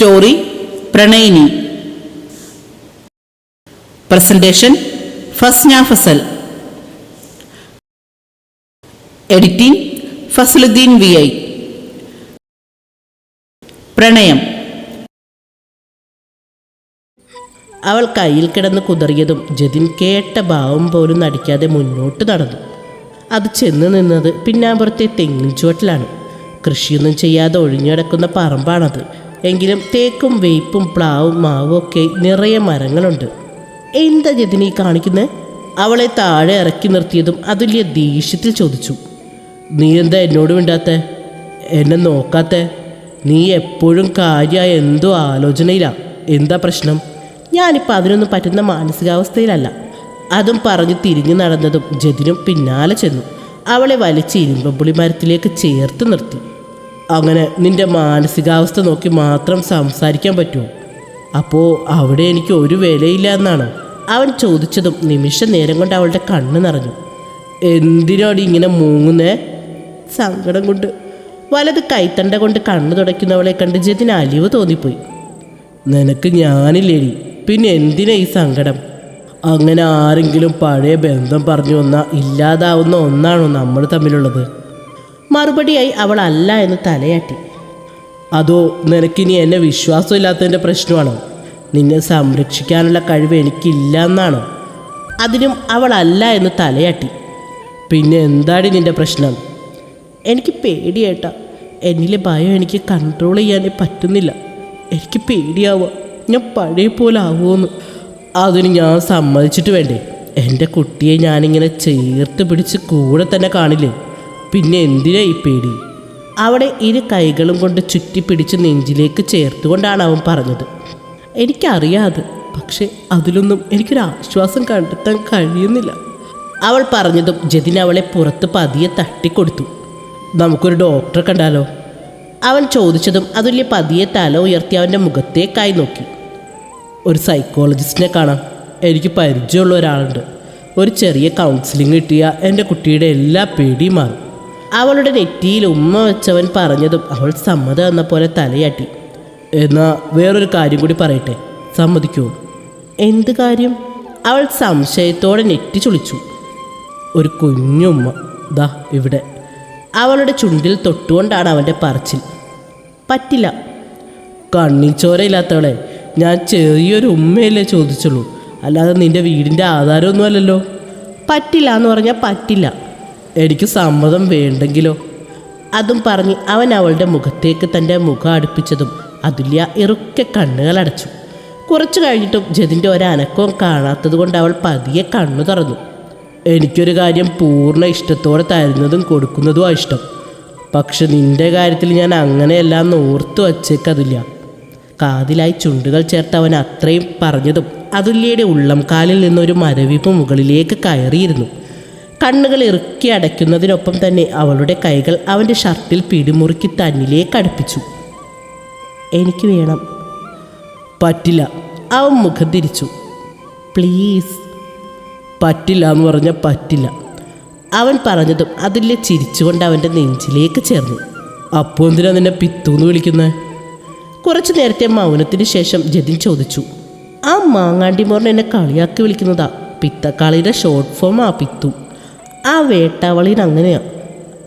Story Pranayini. Presentation Fasna Fasal. Editing Fasaluddeen V I. പ്രണയം. അവൾ കയ്യിൽ കിടന്ന് കുതറിയതും ജതിൻ കേട്ട ഭാവം പോലും നടിക്കാതെ മുന്നോട്ട് നടന്നു. അത് ചെന്ന് നിന്നത് പിന്നാമ്പുറത്തെ തെങ്ങിൻ ചുവട്ടിലാണ്. കൃഷിയൊന്നും ചെയ്യാതെ ഒഴിഞ്ഞടക്കുന്ന പറമ്പാണത്. എങ്കിലും തേക്കും വേപ്പും പ്ലാവും മാവും ഒക്കെ നിറയെ മരങ്ങളുണ്ട്. എന്താ ജതിനി കാണിക്കുന്നത് അവളെ താഴെ ഇറക്കി നിർത്തിയതും അതുല്യ ദേഷ്യത്തിൽ ചോദിച്ചു. നീ എന്താ എന്നോട് മിണ്ടാത്ത? എന്നെ നോക്കാത്ത? നീ എപ്പോഴും കാര്യമായ എന്തോ ആലോചനയിലാ? എന്താ പ്രശ്നം? ഞാനിപ്പോൾ അതിനൊന്നും പറ്റുന്ന മാനസികാവസ്ഥയിലല്ല. അതും പറഞ്ഞ് തിരിഞ്ഞു നടന്നതും ജതിനും പിന്നാലെ ചെന്നു. അവളെ വലിച്ച് ഇരുമ്പമ്പുളി മരത്തിലേക്ക് ചേർത്ത് നിർത്തി. അങ്ങനെ നിന്റെ മാനസികാവസ്ഥ നോക്കി മാത്രം സംസാരിക്കാൻ പറ്റൂ അപ്പോൾ അവിടെ എനിക്ക് ഒരു വിലയില്ല എന്നാണ്. അവൻ ചോദിച്ചതും നിമിഷ നേരം കൊണ്ട് അവളുടെ കണ്ണ് നിറഞ്ഞു. എന്തിനാടി ഇങ്ങനെ മൂങ്ങുന്നേ? സങ്കടം കൊണ്ട്. വലത് കൈത്തണ്ട കൊണ്ട് കണ്ണു തുടയ്ക്കുന്നവളെ കണ്ട് ജതിന് അലിവ് തോന്നിപ്പോയി. നിനക്ക് ഞാനില്ലേടി. പിന്നെ എന്തിനാ ഈ സങ്കടം? അങ്ങനെ ആരെങ്കിലും പഴയ ബന്ധം പറഞ്ഞു വന്നാൽ ഇല്ലാതാവുന്ന ഒന്നാണോ നമ്മൾ തമ്മിലുള്ളത്? മറുപടിയായി അവൾ അല്ല എന്ന് തലയാട്ടി. അതോ നിനക്കിനി എന്നെ വിശ്വാസമില്ലാത്തതിന്റെ പ്രശ്നമാണോ? നിന്നെ സംരക്ഷിക്കാനുള്ള കഴിവ് എനിക്കില്ല എന്നാണോ അതിനും അവൾ അല്ല എന്ന് തലയാട്ടി. പിന്നെ എന്താണ് നിന്റെ പ്രശ്നം? എനിക്ക് പേടിയേട്ടാ. എന്നിലെ ഭയം എനിക്ക് കൺട്രോൾ ചെയ്യാനേ പറ്റുന്നില്ല. എനിക്ക് പേടിയാവുക ഞാൻ പഴയ പോലെ ആവുമെന്ന്. അതിന് ഞാൻ സമ്മതിച്ചിട്ട് വേണ്ടേ? എന്റെ കുട്ടിയെ ഞാനിങ്ങനെ ചേർത്ത് പിടിച്ച് കൂടെ തന്നെ കാണില്ലേ? പിന്നെ എന്തിനാ ഈ പേടി? അവിടെ ഇരു കൈകളും കൊണ്ട് ചുറ്റിപ്പിടിച്ച് നെഞ്ചിലേക്ക് ചേർത്തുകൊണ്ടാണ് അവൻ പറഞ്ഞത്. എനിക്കറിയാതെ പക്ഷെ അതിലൊന്നും എനിക്കൊരു ആശ്വാസം കണ്ടെത്താൻ കഴിയുന്നില്ല. അവൾ പറഞ്ഞതും ജതിൻ അവളെ പുറത്ത് പതിയെ തട്ടിക്കൊടുത്തു. നമുക്കൊരു ഡോക്ടറെ കണ്ടാലോ? അവൻ ചോദിച്ചതും അതുല്യ പതിയെ തല ഉയർത്തി അവന്റെ മുഖത്തേക്കായി നോക്കി. ഒരു സൈക്കോളജിസ്റ്റിനെ കാണാം. എനിക്ക് പരിചയമുള്ള ഒരാളുണ്ട്. ഒരു ചെറിയ കൗൺസിലിംഗ് കിട്ടിയ എന്റെ കുട്ടിയുടെ എല്ലാ പേടിയും മാറും. അവളുടെ നെറ്റിയിൽ ഉമ്മ വെച്ചവൻ പറഞ്ഞതും അവൾ സമ്മതം എന്ന പോലെ തലയാട്ടി. എന്നാ വേറൊരു കാര്യം കൂടി പറയട്ടെ? സമ്മതിക്കൂ. എന്ത് കാര്യം? അവൾ സംശയത്തോടെ നെറ്റി ചുളിച്ചു. ഒരു കുഞ്ഞുമ്മ ദാ ഇവിടെ. അവളുടെ ചുണ്ടിൽ തൊട്ടുകൊണ്ടാണ് അവന്റെ പറച്ചിൽ. പറ്റില്ല. കണ്ണിച്ചോരയില്ലാത്തവളെ ഞാൻ ചെറിയൊരു ഉമ്മയല്ലേ ചോദിച്ചുള്ളൂ. അല്ലാതെ നിന്റെ വീടിന്റെ ആധാരമൊന്നുമല്ലല്ലോ. പറ്റില്ല എന്ന് പറഞ്ഞാൽ പറ്റില്ല. എനിക്ക് സമ്മതം വേണ്ടെങ്കിലോ? അതും പറഞ്ഞ് അവൻ അവളുടെ മുഖത്തേക്ക് തന്റെ മുഖം അടുപ്പിച്ചതും അതുല്യ ഇറുക്കെ കണ്ണുകൾ അടച്ചു കുറച്ചു കഴിഞ്ഞിട്ടും ജതിന്റെ ഒരനക്കവും കാണാത്തത് കൊണ്ട് അവൾ പതിയെ കണ്ണു തുറന്നു. എനിക്കൊരു കാര്യം പൂർണ ഇഷ്ടത്തോടെ തരുന്നതും കൊടുക്കുന്നതും ഇഷ്ടം. പക്ഷെ നിന്റെ കാര്യത്തിൽ ഞാൻ അങ്ങനെയെല്ലാം ഓർത്തു വച്ചേക്കതില്ല കാതിലായി ചുണ്ടുകൾ ചേർത്ത് അവൻ അത്രയും പറഞ്ഞതും അതുല്യയുടെ ഉള്ളം കാലിൽ നിന്നൊരു മരവിപ്പ് മുകളിലേക്ക് കയറിയിരുന്നു. കണ്ണുകൾ ഇറുക്കി അടയ്ക്കുന്നതിനൊപ്പം തന്നെ അവളുടെ കൈകൾ അവന്റെ ഷർട്ടിൽ പിടിമുറുക്കി തന്നിലേക്ക് അടുപ്പിച്ചു. എനിക്ക് വേണം. പറ്റില്ല. അവൻ മുഖം തിരിച്ചു. പ്ലീസ്. പറ്റില്ല എന്ന് പറഞ്ഞാൽ പറ്റില്ല. അവൻ പറഞ്ഞതും അതിലെ ചിരിച്ചുകൊണ്ട് അവന്റെ നെഞ്ചിലേക്ക് ചേർന്നു. അപ്പോൾ എന്തിനാ നിന്നെ പിത്തൂന്ന് വിളിക്കുന്നത് കുറച്ചു നേരത്തെ മൗനത്തിന് ശേഷം ജതിൻ ചോദിച്ചു. ആ മാങ്ങാണ്ടി എന്നെ കളിയാക്കി വിളിക്കുന്നതാ. പിത്തക്കാളിയുടെ ഷോർട്ട് ഫോം ആ പിത്തു. ആ വേട്ടാവളിന് അങ്ങനെയാ.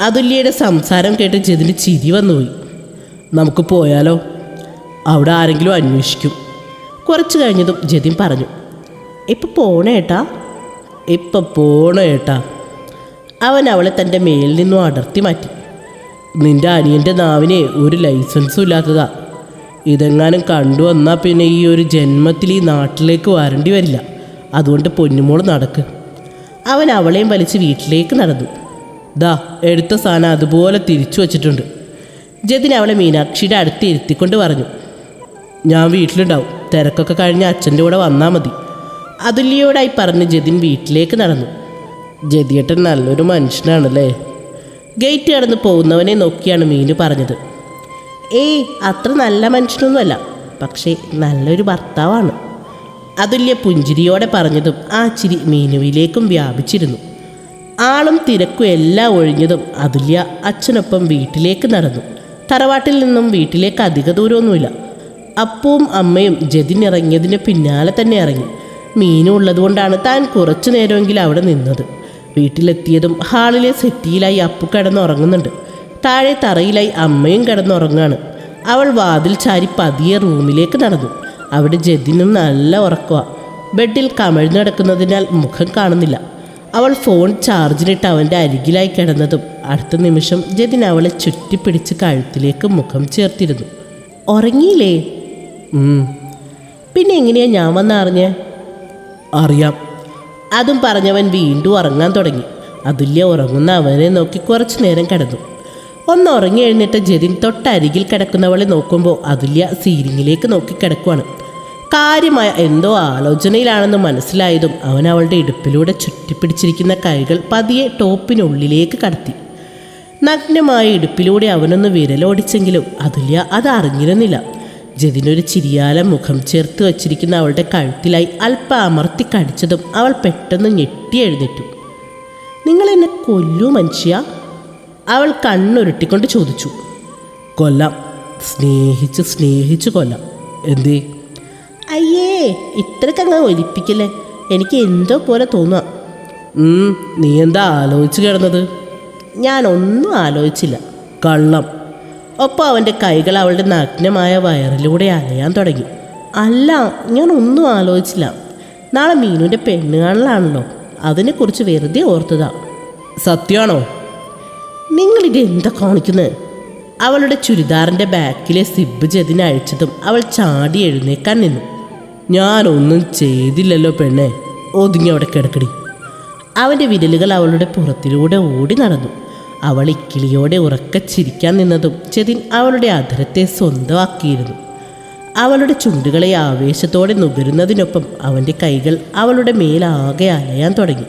അതുല്യയുടെ സംസാരം കേട്ട് ജതിന് ചിരി വന്നുപോയി. നമുക്ക് പോയാലോ? അവിടെ ആരെങ്കിലും അന്വേഷിക്കും. കുറച്ച് കഴിഞ്ഞതും ജതിൻ പറഞ്ഞു. ഇപ്പം പോണേട്ടാ ഇപ്പം പോണേട്ടാ അവൻ അവളെ തന്റെ മേലിൽ നിന്നും അടർത്തി മാറ്റി. നിന്റെ അനിയന്റെ നാവിനെ ഒരു ലൈസൻസും ഇല്ലാത്തതാ. ഇതെങ്ങാനും കണ്ടു വന്നാൽ പിന്നെ ഈ ഒരു ജന്മത്തിൽ ഈ നാട്ടിലേക്ക് വരേണ്ടി വരില്ല. അതുകൊണ്ട് പൊന്നുമോൾ നടക്ക്. അവൻ അവളെയും വലിച്ച് വീട്ടിലേക്ക് നടന്നു. ദാ എടുത്ത സാധനം അതുപോലെ തിരിച്ചു വച്ചിട്ടുണ്ട്. ജതിൻ അവളെ മീനാക്ഷിയുടെ അടുത്ത് ഇരുത്തിക്കൊണ്ട് പറഞ്ഞു ഞാൻ വീട്ടിലുണ്ടാവും. തിരക്കൊക്കെ കഴിഞ്ഞ് അച്ഛന്റെ കൂടെ വന്നാൽ മതി. അതുല്യോടായി പറഞ്ഞ് ജതിൻ വീട്ടിലേക്ക് നടന്നു. ജതിയേട്ടൻ നല്ലൊരു മനുഷ്യനാണല്ലേ? ഗേറ്റ് കടന്ന് പോകുന്നവനെ നോക്കിയാണ് മീനു പറഞ്ഞത്. ഏയ് അത്ര നല്ല മനുഷ്യനൊന്നുമല്ല. പക്ഷേ നല്ലൊരു ഭർത്താവാണ്. അതുല്യ പുഞ്ചിരിയോടെ പറഞ്ഞതും ആ ചിരി മീനുവിലേക്കും വ്യാപിച്ചിരുന്നു. ആളും തിരക്കും എല്ലാം ഒഴിഞ്ഞതും അതുല്യ അച്ഛനൊപ്പം വീട്ടിലേക്ക് നടന്നു. തറവാട്ടിൽ നിന്നും വീട്ടിലേക്ക് അധിക ദൂരമൊന്നുമില്ല. അപ്പവും അമ്മയും ജതിൻ ഇറങ്ങിയതിന് പിന്നാലെ തന്നെ ഇറങ്ങി. മീനും ഉള്ളതുകൊണ്ടാണ് താൻ കുറച്ചു നേരമെങ്കിലും അവിടെ നിന്നത്. വീട്ടിലെത്തിയതും ഹാളിലെ സെറ്റിയിലായി അപ്പു കിടന്നുറങ്ങുന്നുണ്ട്. താഴെ തറയിലായി അമ്മയും കിടന്നുറങ്ങാണ് അവൾ വാതിൽ ചാരി പതിയെ റൂമിലേക്ക് നടന്നു. അവിടെ ജതിനും നല്ല ഉറക്കമാണ് ബെഡിൽ കമഴ്ന്നു കിടക്കുന്നതിനാൽ മുഖം കാണുന്നില്ല. അവൾ ഫോൺ ചാർജിലിട്ട് അവന്റെ അരികിലായി കിടന്നതും അടുത്ത നിമിഷം ജതിൻ അവളെ ചുറ്റിപ്പിടിച്ച് കഴുത്തിലേക്ക് മുഖം ചേർത്തിരുന്നു. ഉറങ്ങിയില്ലേ? പിന്നെ എങ്ങനെയാ ഞാൻ വന്നറിഞ്ഞേ അറിയാം. അതും പറഞ്ഞവൻ വീണ്ടും ഉറങ്ങാൻ തുടങ്ങി. അതുല്യ ഉറങ്ങുന്ന അവനെ നോക്കി കുറച്ചു നേരം കിടന്നു. ഒന്ന് ഉറങ്ങി എഴുന്നേറ്റ ജതിൻ തൊട്ടരികിൽ കിടക്കുന്നവളെ നോക്കുമ്പോൾ അതുല്യ സീലിങ്ങിലേക്ക് നോക്കി കിടക്കുവാണ്. കാര്യമായ എന്തോ ആലോചനയിലാണെന്ന് മനസ്സിലായതും അവൻ അവളുടെ ഇടുപ്പിലൂടെ ചുറ്റിപ്പിടിച്ചിരിക്കുന്ന കൈകൾ പതിയെ ടോപ്പിനുള്ളിലേക്ക് കടത്തി. നഗ്നമായ ഇടുപ്പിലൂടെ അവനൊന്ന് വിരലോടിച്ചെങ്കിലും അതുല്യ അത് അറിഞ്ഞിരുന്നില്ല. ജതിനൊരു ചിരിയാല മുഖം ചേർത്ത് വച്ചിരിക്കുന്ന അവളുടെ കഴുത്തിലായി അല്പം അമർത്തി കടിച്ചതും അവൾ പെട്ടെന്ന് ഞെട്ടി എഴുന്നേറ്റു. നിങ്ങൾ എന്നെ കൊല്ലൂ മനുഷ്യ അവൾ കണ്ണുരുട്ടിക്കൊണ്ട് ചോദിച്ചു. കൊല്ലാം. സ്നേഹിച്ച് സ്നേഹിച്ച് കൊല്ലാം. എന്തേ? അയ്യേ ഇത്രക്കങ്ങ് ഒലിപ്പിക്കല്ലേ? എനിക്ക് എന്തോ പോലെ തോന്നുക നീ എന്താ ആലോചിച്ച് കിടന്നത്? ഞാൻ ഒന്നും ആലോചിച്ചില്ല. കള്ളം. ഒപ്പം അവന്റെ കൈകൾ അവളുടെ നഗ്നമായ വയറിലൂടെ അലയാൻ തുടങ്ങി. അല്ല ഞാൻ ഒന്നും ആലോചിച്ചില്ല. നാളെ മീനുവിന്റെ പെണ്ണുകാണലാണല്ലോ അതിനെക്കുറിച്ച് വെറുതെ ഓർത്തതാ. സത്യമാണോ? നിങ്ങളിത് എന്താ കാണിക്കുന്നത് അവളുടെ ചുരിദാറിന്റെ ബാക്കിലെ സിബ് ചെതിനഴിച്ചതും അവൾ ചാടി എഴുന്നേക്കാൻ നിന്നു. ഞാനൊന്നും ചെയ്തില്ലല്ലോ പെണ്ണെ. ഒതുങ്ങി അവിടെ കിടക്കടി. അവന്റെ വിരലുകൾ അവളുടെ പുറത്തിലൂടെ ഓടി നടന്നു. അവൾ ഇക്കിളിയോടെ ഉറക്ക ചിരിക്കാൻ നിന്നതും ചെതിൻ അവളുടെ അധരത്തെ സ്വന്തമാക്കിയിരുന്നു. അവളുടെ ചുണ്ടുകളെ ആവേശത്തോടെ നുകരുന്നതിനൊപ്പം അവന്റെ കൈകൾ അവളുടെ മേലാകെ അലയാൻ തുടങ്ങി.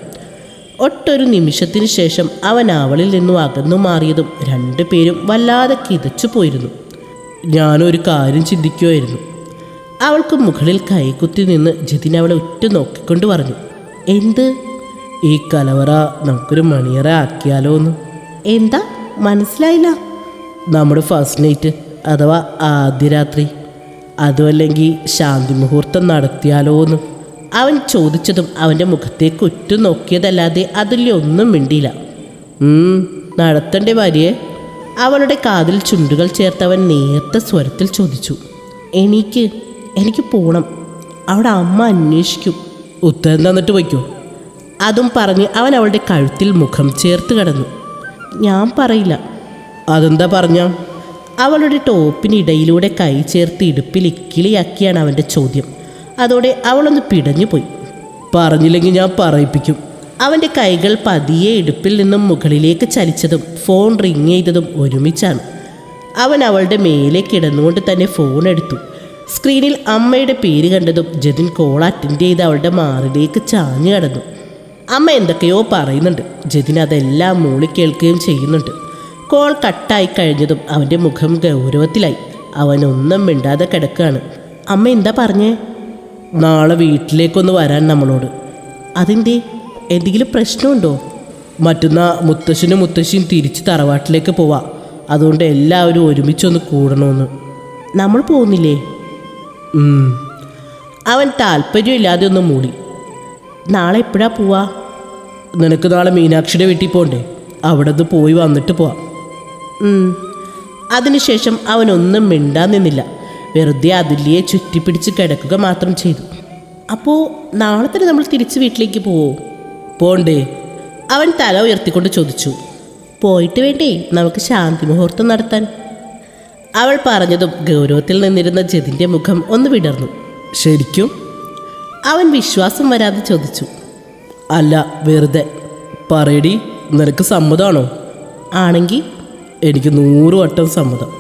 ഒട്ടൊരു നിമിഷത്തിനു ശേഷം അവൻ അവളിൽ നിന്നും അകന്നു മാറിയതും രണ്ടുപേരും വല്ലാതെ കിതച്ചു പോയിരുന്നു ഞാനൊരു കാര്യം ചിന്തിക്കുമായിരുന്നു അവൾക്ക് മുകളിൽ കൈകുത്തി നിന്ന് ജതിൻ അവളെ ഉറ്റു നോക്കിക്കൊണ്ട് പറഞ്ഞു എന്ത്? ഈ കലവറ നമുക്കൊരു മണിയറ ആക്കിയാലോ എന്ന് എന്താ? മനസ്സിലായില്ല. നമ്മുടെ ഫസ്റ്റ് നൈറ്റ് അഥവാ ആദ്യ രാത്രി. അതുമല്ലെങ്കിൽ ശാന്തി മുഹൂർത്തം നടത്തിയാലോ എന്ന് അവൻ ചോദിച്ചതും അവന്റെ മുഖത്തേക്ക് ഉറ്റു നോക്കിയതല്ലാതെ അതിലൊന്നും മിണ്ടിയില്ല. നടത്തണ്ടേ ഭാര്യയെ? അവളുടെ കാതിൽ ചുണ്ടുകൾ ചേർത്തവൻ നേരത്തെ സ്വരത്തിൽ ചോദിച്ചു എനിക്ക് എനിക്ക് പോകണം അവിടെ അമ്മ അന്വേഷിക്കും. ഉത്തരം തന്നിട്ട് വയ്ക്കോ. അതും പറഞ്ഞ് അവൻ അവളുടെ കഴുത്തിൽ മുഖം ചേർത്ത് കിടന്നു. ഞാൻ പറയില്ല. അതെന്താ പറഞ്ഞ? അവളുടെ ടോപ്പിനിടയിലൂടെ കൈ ചേർത്ത് ഇടുപ്പിൽ ഇക്കിളിയാക്കിയാണ് അവന്റെ ചോദ്യം. അതോടെ അവളൊന്ന് പിടഞ്ഞു പോയി. പറഞ്ഞില്ലെങ്കിൽ ഞാൻ പറയിപ്പിക്കും. അവന്റെ കൈകൾ പതിയെ ഇടുപ്പിൽ നിന്നും മുകളിലേക്ക് ചലിച്ചതും ഫോൺ റിങ് ചെയ്തതും ഒരുമിച്ചാണ്. അവൻ അവളുടെ മേലെ കിടന്നുകൊണ്ട് തന്നെ ഫോൺ എടുത്തു. സ്ക്രീനിൽ അമ്മയുടെ പേര് കണ്ടതും ജതിൻ കോൾ അറ്റൻഡ് ചെയ്ത് അവളുടെ മാറിലേക്ക് ചാഞ്ഞു കടന്നു. അമ്മ എന്തൊക്കെയോ പറയുന്നുണ്ട്. ജതിൻ അതെല്ലാം മൂളി കേൾക്കുകയും ചെയ്യുന്നുണ്ട്. കോൾ കട്ടായി കഴിഞ്ഞതും അവന്റെ മുഖം ഗൗരവത്തിലായി. അവൻ ഒന്നും മിണ്ടാതെ കിടക്കുകയാണ്. അമ്മ എന്താ പറഞ്ഞേ? നാളെ വീട്ടിലേക്കൊന്ന് വരാൻ നമ്മളോട്. അതിന്റെ എന്തെങ്കിലും പ്രശ്നമുണ്ടോ? മറ്റന്നാ മുത്തശ്ശനും മുത്തശ്ശിയും തിരിച്ച് തറവാട്ടിലേക്ക് പോവാം. അതുകൊണ്ട് എല്ലാവരും ഒരുമിച്ചൊന്ന് കൂടണമെന്ന് നമ്മൾ പോകുന്നില്ലേ. അവൻ താല്പര്യമില്ലാതെ ഒന്ന് മൂടി. നാളെ എപ്പോഴാ പോവാ? നിനക്ക് നാളെ മീനാക്ഷിയുടെ വീട്ടിൽ പോകണ്ടേ അവിടെ നിന്ന് പോയി വന്നിട്ട് പോവാം. അതിനുശേഷം അവനൊന്നും മിണ്ടാൻ നിന്നില്ല. വെറുതെ അതിലിയെ ചുറ്റിപ്പിടിച്ച് കിടക്കുക മാത്രം ചെയ്തു. അപ്പോൾ നാളെ തന്നെ നമ്മൾ തിരിച്ച് വീട്ടിലേക്ക് പോവോ? പോണ്ടേ. അവൻ തല ഉയർത്തിക്കൊണ്ട് ചോദിച്ചു. പോയിട്ട് വേണ്ടേ? നമുക്ക് ശാന്തി മുഹൂർത്തം നടത്താൻ. അവൾ പറഞ്ഞതും ഗൗരവത്തിൽ നിന്നിരുന്ന ജതിന്റെ മുഖം ഒന്ന് വിടർന്നു. ശരിക്കും? അവൻ വിശ്വാസം വരാതെ ചോദിച്ചു. അല്ല വെറുതെ. പറയടി നിനക്ക് സമ്മതമാണോ ആണെങ്കിൽ? എനിക്ക് നൂറ് വട്ടം സമ്മതം.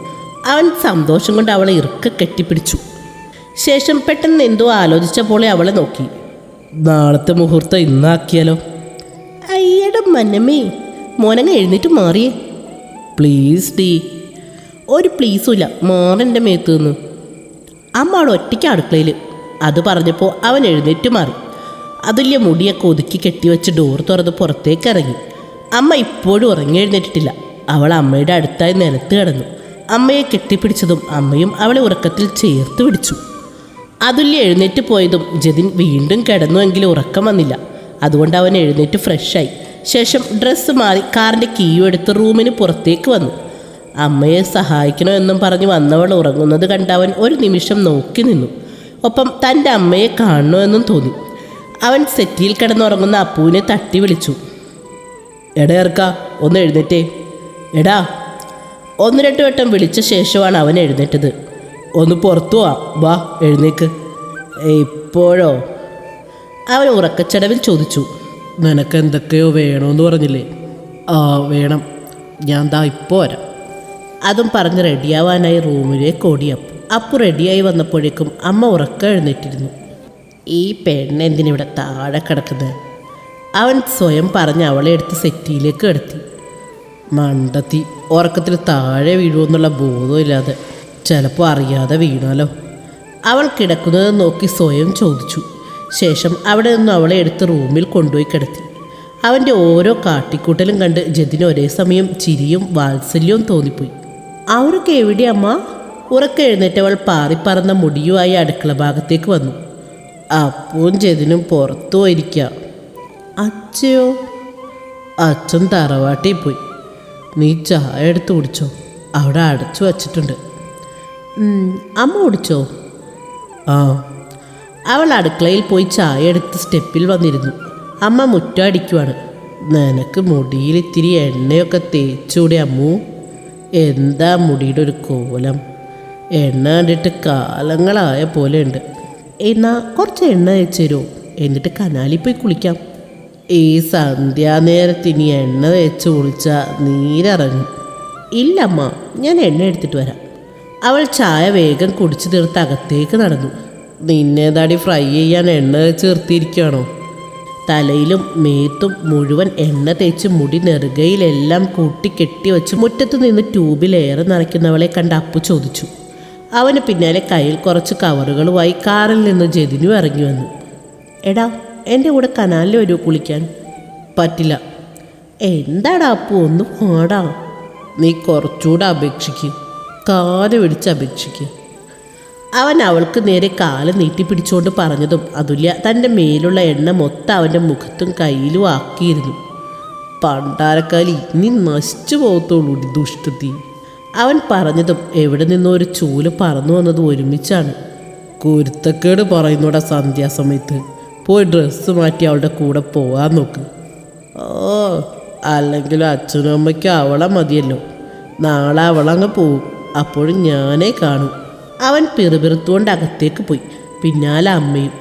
അവൻ സന്തോഷം കൊണ്ട് അവളെ ഇറുക്ക കെട്ടിപ്പിടിച്ചു. ശേഷം പെട്ടെന്ന് എന്തോ ആലോചിച്ച പോലെ അവളെ നോക്കി. നാളത്തെ മുഹൂർത്തം ഇന്നാക്കിയാലോ? അയ്യട മനമേ മോനങ്ങ് എഴുന്നേറ്റ് മാറിയേ. പ്ലീസ് ഡീ. ഒരു പ്ലീസുമില്ല മാറന്റെ മേത്ത് നിന്ന്. അമ്മ അവിടെ ഒറ്റയ്ക്ക് അടുക്കളയിൽ അത് പറഞ്ഞപ്പോൾ അവൻ എഴുന്നേറ്റ് മാറി. അതുല്യ മുടിയൊക്കെ ഒതുക്കി കെട്ടിവെച്ച് ഡോർ തുറന്ന് പുറത്തേക്ക് ഇറങ്ങി. അമ്മ ഇപ്പോഴും ഉറങ്ങി എഴുന്നേറ്റിട്ടില്ല. അവൾ അമ്മയുടെ അടുത്തായി നിലത്ത് കിടന്നു. അമ്മയെ കെട്ടിപ്പിടിച്ചതും അമ്മയും അവളെ ഉറക്കത്തിൽ ചേർത്ത് പിടിച്ചു. അതുല്യ എഴുന്നേറ്റ് പോയതും ജതിൻ വീണ്ടും കിടന്നുവെങ്കിലും ഉറക്കം വന്നില്ല. അതുകൊണ്ട് അവൻ എഴുന്നേറ്റ് ഫ്രഷായി ശേഷം ഡ്രസ്സ് മാറി കാറിന്റെ കീയും എടുത്ത് റൂമിന് പുറത്തേക്ക് വന്നു. അമ്മയെ സഹായിക്കണമെന്നും പറഞ്ഞ് വന്നവൾ ഉറങ്ങുന്നത് കണ്ടവൻ ഒരു നിമിഷം നോക്കി നിന്നു. ഒപ്പം തന്റെ അമ്മയെ കാണണമെന്നും തോന്നി. അവൻ സെറ്റിയിൽ കിടന്നുറങ്ങുന്ന അപ്പുവിനെ തട്ടി വിളിച്ചു. എടാ ഇറക്ക ഒന്ന് എഴുന്നേറ്റേ. എടാ. ഒന്ന് രണ്ട് വട്ടം വിളിച്ച ശേഷമാണ് അവൻ എഴുന്നേറ്റത്. ഒന്ന് പുറത്തു വാ. വാ എഴുന്നേക്ക്. ഇപ്പോഴോ? അവൻ ഉറക്കച്ചടവിൽ ചോദിച്ചു. നിനക്ക് എന്തൊക്കെയോ വേണമെന്ന് പറഞ്ഞില്ലേ? ആ വേണം. ഞാൻ ദാ ഇപ്പോൾ വരാം. അതും പറഞ്ഞ് റെഡിയാവാനായി റൂമിലേക്ക് ഓടിയപ്പു അപ്പു. റെഡിയായി വന്നപ്പോഴേക്കും അമ്മ ഉറക്കം എഴുന്നേറ്റിരുന്നു. ഈ പെണ്ണ് എന്തിനിവിടെ താഴെ കിടക്കുന്നത്? അവൻ സ്വയം പറഞ്ഞ് അവളെ എടുത്ത് സെറ്റിയിലേക്ക് കിടത്തി. മണ്ടത്തി ഉറക്കത്തിൽ താഴെ വീഴുമെന്നുള്ള ബോധമില്ലാതെ ചിലപ്പോൾ അറിയാതെ വീണാലോ. അവൾ കിടക്കുന്നത് നോക്കി സ്വയം ചോദിച്ചു. ശേഷം അവിടെ നിന്ന് അവളെ എടുത്ത് റൂമിൽ കൊണ്ടുപോയി കിടത്തി. അവന്റെ ഓരോ കാട്ടിക്കൂട്ടലും കണ്ട് ജതിന് ഒരേ സമയം ചിരിയും വാത്സല്യവും തോന്നിപ്പോയി. അവരൊക്കെ എവിടെ അമ്മ? ഉറക്കെ എഴുന്നേറ്റവൾ പാറിപ്പറന്ന മുടിയുമായി അടുക്കള ഭാഗത്തേക്ക് വന്നു. അപ്പവും ചെതിനും പുറത്തു പോയിരിക്കുക അച്ഛയോ? അച്ഛൻ തറവാട്ടിൽ പോയി. നീ ചായ എടുത്ത് കുടിച്ചോ? അവിടെ അടച്ചു വച്ചിട്ടുണ്ട്. അമ്മ കുടിച്ചോ? ആ. അവൾ അടുക്കളയിൽ പോയി ചായ എടുത്ത് സ്റ്റെപ്പിൽ വന്നിരുന്നു. അമ്മ മുറ്റം അടിക്കുവാണ്. നിനക്ക് മുടിയിൽ ഇത്തിരി എണ്ണയൊക്കെ തേച്ചുകൂടെ അമ്മു. എന്താ മുടിയുടെ ഒരു കോലം? എണ്ണ കണ്ടിട്ട് കാലങ്ങളായ പോലെ ഉണ്ട് എന്നാ കുറച്ച് എണ്ണ തേച്ച് എന്നിട്ട് കനാലിൽ പോയി കുളിക്കാം. ഈ സന്ധ്യാനേരത്ത് ഇനി എണ്ണ തേച്ച് കുളിച്ചാൽ നീരിറങ്ങും. ഇല്ലമ്മ ഞാൻ എണ്ണ എടുത്തിട്ട് വരാം. അവൾ ചായ വേഗം കുടിച്ചു തീർത്ത് അകത്തേക്ക് നടന്നു. നിന്നേതാടി ഫ്രൈ ചെയ്യാൻ എണ്ണ ചേർത്തിരിക്കുകയാണോ തലയിലും മേത്തും മുഴുവൻ എണ്ണ തേച്ച് മുടി നെറുകയിലെല്ലാം കൂട്ടി വെച്ച് മുറ്റത്ത് നിന്ന് ട്യൂബിലേറെ നിറയ്ക്കുന്നവളെ കണ്ട് അപ്പു ചോദിച്ചു. അവന് പിന്നാലെ കയ്യിൽ കുറച്ച് കവറുകളുമായി കാറിൽ നിന്ന് ജതിനു ഇറങ്ങി വന്നു. എടാ എന്റെ കൂടെ കനാലിൽ വരൂ കുളിക്കാൻ? പറ്റില്ല. എന്താടാ അപ്പു ഒന്നും പാടാ നീ കുറച്ചുകൂടെ അപേക്ഷിക്കും. കാൽ പിടിച്ച് അപേക്ഷിക്കും. അവൻ അവൾക്ക് നേരെ കാൽ നീട്ടിപ്പിടിച്ചുകൊണ്ട് പറഞ്ഞതും അതുല്യ തന്റെ മേലുള്ള എണ്ണ മൊത്തം അവന്റെ മുഖത്തും കയ്യിലും ആക്കിയിരുന്നു. പണ്ടാരക്കാലി ഇനി നശിച്ചു പോകത്തുള്ളൂ ദുഷ്ടത്തി. അവൻ പറഞ്ഞതും എവിടെ നിന്നോ ഒരു ചൂൽ പറന്നു വന്നത് ഒരുമിച്ചാണ്. കുരുത്തക്കേട് പറയുന്നോടെ സന്ധ്യാസമയത്ത് പോയി ഡ്രസ്സ് മാറ്റി അവളുടെ കൂടെ പോകാൻ നോക്ക്. ഓ അല്ലെങ്കിലും അച്ഛനും അമ്മയ്ക്കും അവളെ മതിയല്ലോ. നാളെ അവളങ്ങ് പോവും. അപ്പോഴും ഞാനേ കാണും. അവൻ പിറുപിറുത്തുകൊണ്ട് അകത്തേക്ക് പോയി. പിന്നാലെ അമ്മയും.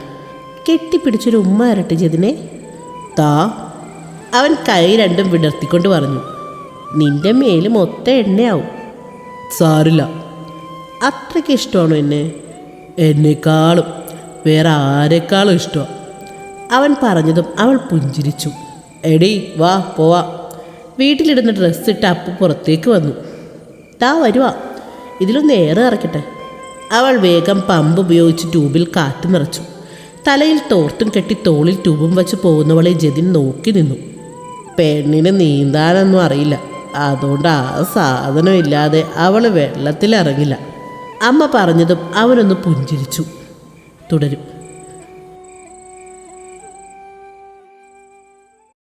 കെട്ടിപ്പിടിച്ചൊരു ഉമ്മ വരട്ടെ ചെതിനെ താ. അവൻ കൈ രണ്ടും വിടർത്തിക്കൊണ്ട് പറഞ്ഞു. നിന്റെ മേൽ മൊത്തം എണ്ണയാവും. സാറില്ല അത്രയ്ക്ക് ഇഷ്ടമാണോ എന്നെ? എന്നെക്കാളും. വേറെ ആരെക്കാളും ഇഷ്ടമാണ് അവൻ പറഞ്ഞതും അവൾ പുഞ്ചിരിച്ചു. എടി വാ പോവാ. വീട്ടിലിടുന്ന ഡ്രസ്സ് അപ്പു പുറത്തേക്ക് വന്നു. താ വരുവാ. ഇതിലൊന്ന് ഏറെ ഇറക്കട്ടെ. അവൾ വേഗം പമ്പ് ഉപയോഗിച്ച് ട്യൂബിൽ കാറ്റ് നിറച്ചു. തലയിൽ തോർത്തും കെട്ടി തോളിൽ ട്യൂബും വച്ച് പോകുന്നവളെ ജതിൻ നോക്കി നിന്നു. പെണ്ണിന് നീന്താനൊന്നും അറിയില്ല. അതുകൊണ്ട് ആ സാധനമില്ലാതെ അവൾ വെള്ളത്തിലിറങ്ങില്ല. അമ്മ പറഞ്ഞതും അവനൊന്ന് പുഞ്ചിരിച്ചു. തുടരും.